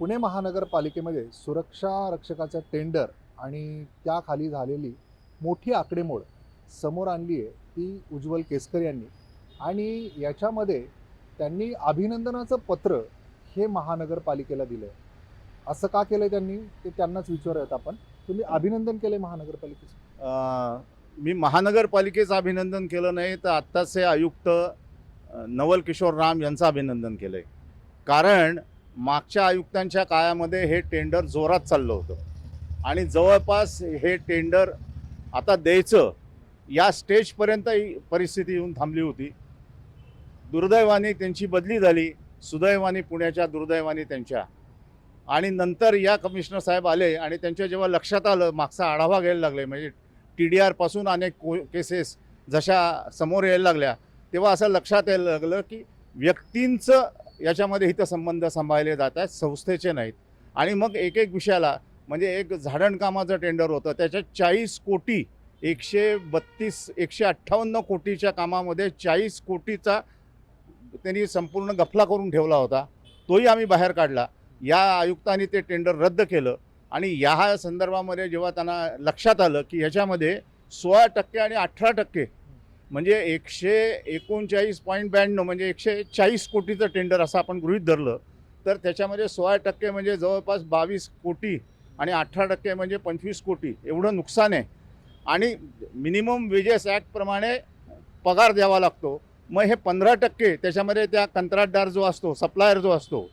पुणे महानगरपालिकेमध्ये सुरक्षा रक्षकाचं टेंडर आणि त्याखाली झालेली मोठी आकडेमोड समोर आणली आहे ती उज्ज्वल केसकर यांनी. आणि याच्यामध्ये त्यांनी अभिनंदनाचं पत्र हे महानगरपालिकेला दिलं आहे असं का केलं त्यांनी? ते त्यांनाच विचारूयात आपण. तुम्ही अभिनंदन केलं आहे महानगरपालिकेचं मी महानगरपालिकेचं अभिनंदन केलं नाही तर आत्ताचे आयुक्त नवल किशोर राम यांचं अभिनंदन केलं आहे कारण मागच्या आयुक्तांच्या काळामध्ये हे टेंडर जोरात चाललं होतं. आणि जवळपास हे टेंडर आता द्यायचं या स्टेजपर्यंत परिस्थिती येऊन थांबली होती. दुर्दैवाने त्यांची बदली झाली. सुदैवाने पुण्याच्या दुर्दैवाने त्यांच्या. आणि नंतर या कमिशनर साहेब आले आणि त्यांच्या जेव्हा लक्षात आलं मागचा आढावा घ्यायला लागले म्हणजे टी डी आरपासून अनेक को केसेस जशा समोर यायला लागल्या तेव्हा असं लक्षात यायला लागलं की व्यक्तींचं याच्यामध्ये हितसंबंध सांभाळले जात आहेत संस्थेचे नाहीत. आणि मग एक एक विषयाला म्हणजे एक झाडणकामाचं टेंडर होतं त्याच्यात चाळीस कोटी एकशे बत्तीस एकशे अठ्ठावन्न कोटीच्या कामामध्ये चाळीस कोटीचा त्यांनी संपूर्ण गफला करून ठेवला होता. तोही आम्ही बाहेर काढला. या आयुक्तांनी ते टेंडर रद्द केलं. आणि या संदर्भामध्ये जेव्हा त्यांना लक्षात आलं की ह्याच्यामध्ये सोळा टक्के आणि अठरा टक्के म्हणजे एकशे एकोणचाळीस पॉईंट ब्याण्णव म्हणजे एकशे चाळीस कोटीचं टेंडर असं आपण गृहीत धरलं तर त्याच्यामध्ये सोळा टक्के म्हणजे जवळपास बावीस कोटी आणि अठरा टक्के म्हणजे पंचवीस कोटी एवढं नुकसान आहे. आणि मिनिमम वेजेस ॲक्टप्रमाणे पगार द्यावा लागतो. मग हे पंधरा टक्के त्याच्यामध्ये त्या कंत्राटदार जो असतो सप्लायर जो असतो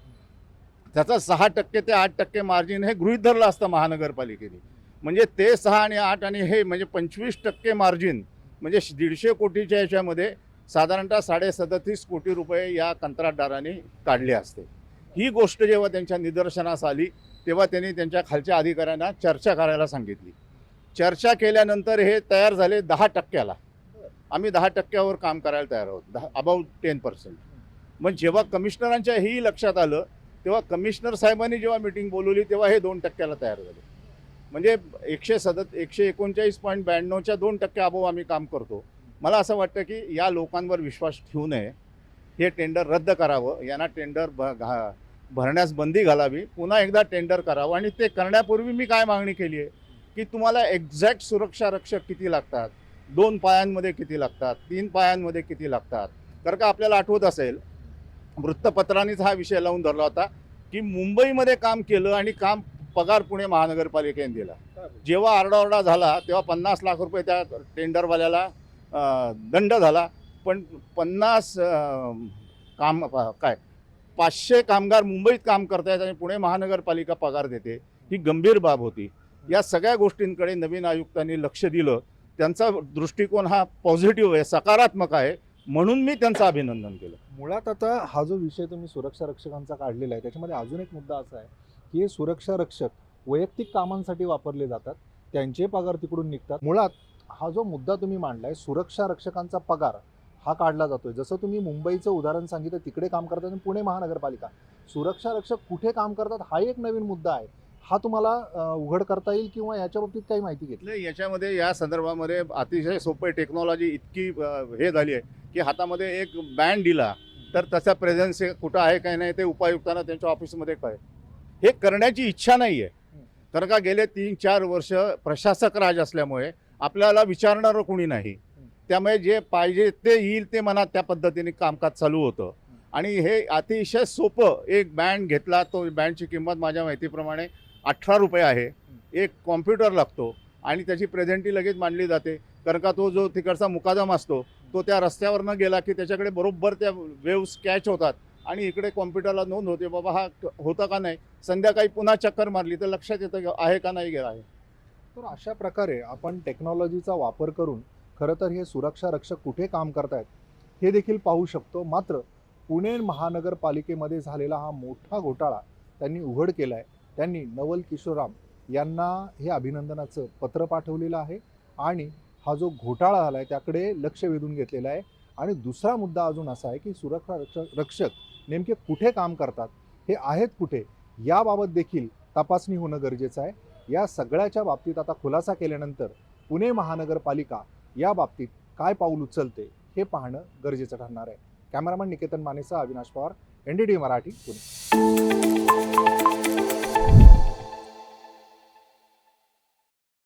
त्याचा सहा टक्के ते आठ टक्के मार्जिन हे गृहित धरलं असतं महानगरपालिकेने. म्हणजे ते सहा आणि आठ आणि हे म्हणजे पंचवीस टक्के मार्जिन म्हणजे दीडशे कोटीच्या याच्यामध्ये साधारणतः साडेसदतीस कोटी रुपये या कंत्राटदारांनी काढले असते. ही गोष्ट जेव्हा त्यांच्या निदर्शनास आली तेव्हा त्यांनी त्यांच्या खालच्या अधिकाऱ्यांना चर्चा करायला सांगितली. चर्चा केल्यानंतर हे तयार झाले दहा टक्क्याला. आम्ही दहा टक्क्यावर काम करायला तयार आहोत दहा अबाउट टेन पर्सेंट मग जेव्हा कमिशनरांच्या हेही लक्षात आलं तेव्हा कमिशनर साहेबांनी जेव्हा मीटिंग बोलवली तेव्हा हे दोन टक्क्याला तयार झाले. म्हणजे एकशे सदत एकशे एकोणचाळीस पॉईंट ब्याण्णवच्या दोन टक्के अभाव आम्ही काम करतो. मला असं वाटतं की या लोकांवर विश्वास ठेवू नये. हे टेंडर रद्द करावं. यांना टेंडर भ घा भरण्यास बंदी घालावी. पुन्हा एकदा टेंडर करावं. आणि ते करण्यापूर्वी मी काय मागणी केली आहे? की तुम्हाला एक्झॅक्ट सुरक्षा रक्षक किती लागतात? दोन पायांमध्ये किती लागतात? तीन पायांमध्ये किती लागतात? कारण का आपल्याला आठवत असेल वृत्तपत्रांनीच हा विषय लावून धरला होता की मुंबईमध्ये काम केलं आणि काम पगार पुणे महानगरपालिकेने दिला. जेव्हा आरडाओरडा झाला तेव्हा पन्नास लाख रुपये त्या टेंडरवाल्याला दंड झाला. पण पन्नास काम काय पाचशे कामगार मुंबईत काम करतायत आणि पुणे महानगरपालिका पगार देते ही गंभीर बाब होती. या सगळ्या गोष्टींकडे नवीन आयुक्तांनी लक्ष दिलं. त्यांचा दृष्टिकोन हा पॉझिटिव्ह आहे सकारात्मक आहे म्हणून मी त्यांचं अभिनंदन केलं. मुळात आता हा जो विषय तुम्ही सुरक्षा रक्षकांचा काढलेला आहे त्याच्यामध्ये अजून एक मुद्दा असा आहे. हे सुरक्षा रक्षक वैयक्तिक कामांसाठी वापरले जातात त्यांचे पगार तिकडून निघतात. मुळात हा जो मुद्दा तुम्ही मांडलाय सुरक्षा रक्षकांचा पगार हा काढला जातोय. जसं तुम्ही मुंबईचं उदाहरण सांगितलं तिकडे काम करतात आणि पुणे महानगरपालिका. सुरक्षा रक्षक कुठे काम करतात हा एक नवीन मुद्दा आहे. हा तुम्हाला उघड करता येईल किंवा याच्या बाबतीत काही माहिती घेतली? याच्यामध्ये या संदर्भामध्ये अतिशय सोपे टेक्नॉलॉजी इतकी हे झाली आहे की हातामध्ये एक बँड दिला तर त्याचा प्रेझेन्स कुठं आहे काय नाही ते उपायुक्तांना त्यांच्या ऑफिसमध्ये कळे हे करण्याची इच्छा नाही आहे कारण का गेले तीन चार वर्ष प्रशासक राज असल्यामुळे आपल्याला विचारणारं कोणी नाही. त्यामुळे जे पाहिजे ते येईल ते मनात त्या पद्धतीने कामकाज चालू होतं. आणि हे अतिशय सोपं एक बँड घेतला तो बँडची किंमत माझ्या माहितीप्रमाणे अठरा रुपये आहे. एक कॉम्प्युटर लागतो आणि त्याची प्रेझेंटी लगेच मांडली जाते. कारण का तो जो तिकडचा मुकादम असतो तो त्या रस्त्यावरनं गेला की त्याच्याकडे बरोबर त्या वेव्स कॅच होतात. आणि इकडे कॉम्प्युटरला नोंद होते बाबा हा होता का नाही? संध्याकाळी पुन्हा चक्कर मारली तर लक्षात येतं आहे का नाही गेला आहे. तर अशा प्रकारे आपण टेक्नॉलॉजीचा वापर करून खरं तर हे सुरक्षा रक्षक कुठे काम करतायत हे देखील पाहू शकतो. मात्र पुणे महानगरपालिकेमध्ये झालेला हा मोठा घोटाळा त्यांनी उघड केला आहे त्यांनी नवल किशोराम यांना हे अभिनंदनाचं पत्र पाठवलेलं आहे आणि हा जो घोटाळा झाला आहे त्याकडे लक्ष वेधून घेतलेला आहे. आणि दुसरा मुद्दा अजून असा आहे की सुरक्षा रक्षक रक्षक नेमके कुठे काम करतात हे आहेत कुठे याबाबत देखील तपासणी होणं गरजेचं आहे. या सगळ्याच्या बाबतीत आता खुलासा केल्यानंतर पुणे महानगरपालिका या बाबतीत काय पाऊल उचलते हे पाहणं गरजेचं ठरणार आहे. Cameraman Niketan मानेसा Avinash Pawar N D T Marathi Pune.